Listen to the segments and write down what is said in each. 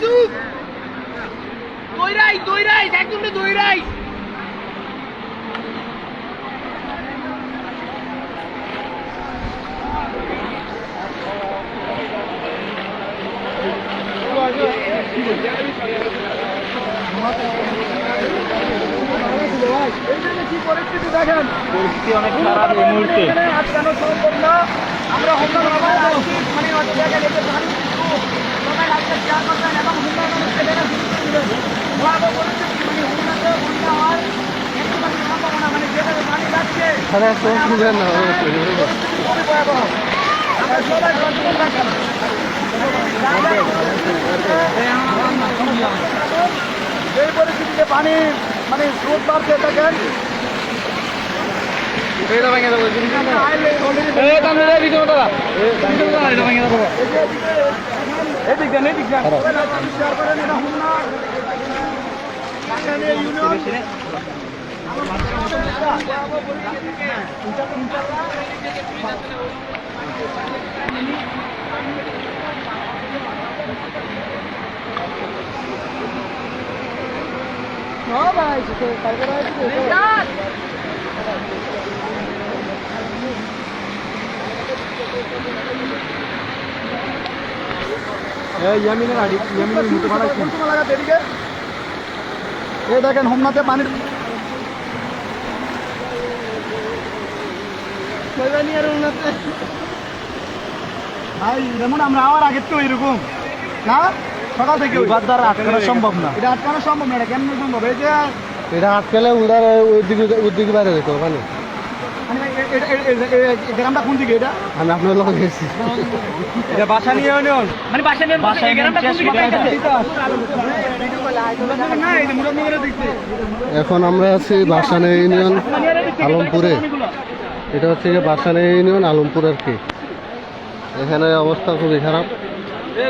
চুপ দৌড়াই দৌড়াই একদম দৌড়াই কি পরিস্থিতি দেখেন? পরিস্থিতি অনেক খারাপ এই মুহূর্তে। আটকানো সম্ভব না। আমরা হোমগার্ড বাবা মানে হয়তো দেখেন এই যে পানি কিন্তু সবাই করবেন এবং সম্ভাবনা মানে যেভাবে পানি এই পরিস্থিতিতে পানি মানে স্রোত বাড়তে থাকেন আইলে already এদিক দেন এদিক দেন শেয়ার করেন এটা হুমনা বাগানে ইউনিয়ন কোন লাগাতে এদিকে এ দেখেন হোমনাতে পানির ভাই যেমন আমরা আওয়ার আগে তো এরকম। না? সকাল থেকে এবার দ্বারা আটকানো সম্ভব না। এটা আটকানো সম্ভব না এটা কেমন সম্ভব? এই যে এটা আটকালে উদার ওইদিকে ওইদিকে বাইরে যেত মানে মানে এ- এ- এ- এ- এ- এ- এই গ্রামটা কোন দিকে এটা? আমি আপনার লোক গেছি এটা বাসা নিয়ে ইউনিয়ন? মানে বাসা নিয়ে বাসা দিক এখন আমরা আছি বাসানে ইউনিয়ন আলমপুরে। এটা হচ্ছে যে বাসানে ইউনিয়ন আলমপুর আর কি? এখানে অবস্থা খুবই খারাপ।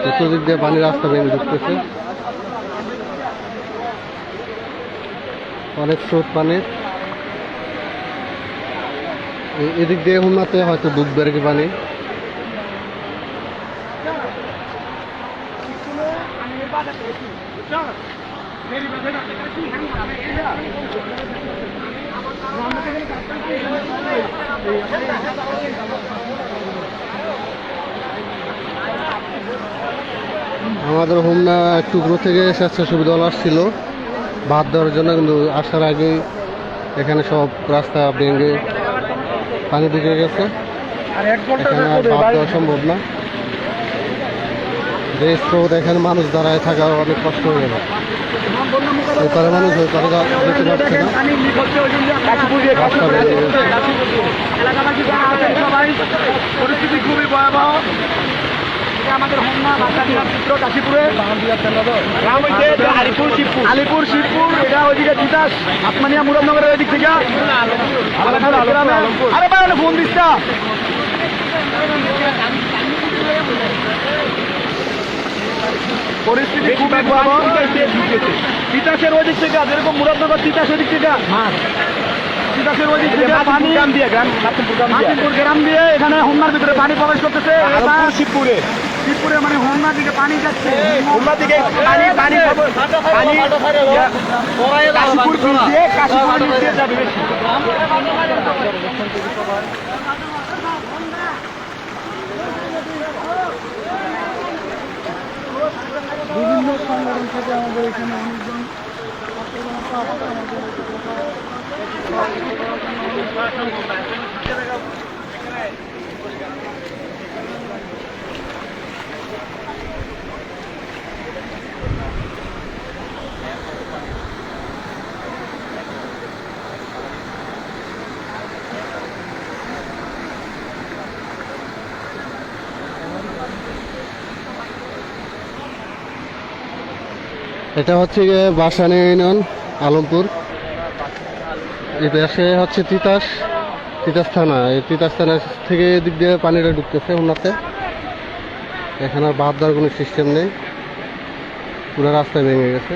চতুর্দিক দিয়ে পানির রাস্তা ভেঙে ঢুকতেছে। অনেক স্রোত পানির। এদিক দিয়ে হুমনাতে হয়তো ডুববে আর কি পানি আমাদের হোমনা টুকরো থেকে স্বেচ্ছাসেবী দল আসছিল। ভাত দেওয়ার জন্য কিন্তু আসার আগেই এখানে সব রাস্তা ভেঙে পানি ঢুকে গেছে। এখানে আর ভাত দেওয়া সম্ভব না। যে স্রোত এখানে মানুষ দাঁড়ায় থাকা অনেক কষ্ট হয়ে গেল ওই মানুষ ওই পারে যাচ্ছে যেতে পারছে না। রাস্তা ভেঙে গেছে এলাকাবাসী যারা আছেন সবাই পরিস্থিতি খুবই ভয়াবহ এটা আমাদের হোমনা বাসা চিত্র কাশীপুরে আলিপুর শিবপুর। আলিপুর শিবপুর এটা ওইদিকে তিতাস আসমানিয়া মুরাদনগরের ওইদিক থেকে। আরে ভাই ফোন পরিস্থিতি ভয়াবহ। তিতাসের ওই দিক থেকে যেরকম মুরাদনগর তিতাস ওই দিক থেকে তিতাসের ওই দিক থেকে পানি দিয়ে গ্রাম গ্রাম দিয়ে। এখানে হোমনার ভিতরে পানি প্রবেশ করতেছে। শিবপুরে। শিবপুরে মানে হোমনার দিকে পানি যাচ্ছে। হোমনার দিকে পানি পানি পানি কাশীপুর দিয়ে কাশীপুর দিয়ে যাবে বিভিন্ন সংগঠন থেকে আমাদের এখানে অনেকজন এটা হচ্ছে গিয়ে বাসানি ইউনিয়ন, আলমপুর। এই পাশে হচ্ছে তিতাস তিতাস থানা। এই তিতাস থানা থেকে এদিক দিয়ে পানিটা ঢুকতেছে ওনাতে এখানে আর বাদ দেওয়ার কোনো সিস্টেম নেই। পুরো রাস্তায় ভেঙে গেছে।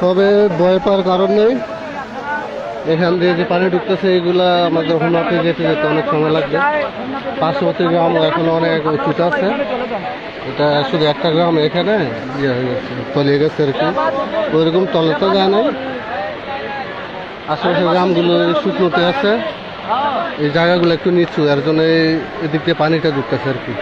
তবে ভয় পাওয়ার কারণ নেই। এখান দিয়ে যে পানি ঢুকতেছে, এগুলা আমাদের হোমনাতে যেতে যেতে অনেক সময় লাগবে। পার্শ্ববর্তী গ্রাম এখন অনেক উঁচুতে আছে। এটা শুধু একটা গ্রাম, এখানে ইয়ে হয়ে গেছে, তলিয়ে গেছে আর কি। ওইরকম তলে তো যায় নাই। আশেপাশের গ্রামগুলো শুকনোতে আছে। এই জায়গাগুলো একটু নিচু, এর জন্য এদিক দিয়ে পানিটা ঢুকতেছে আর কি।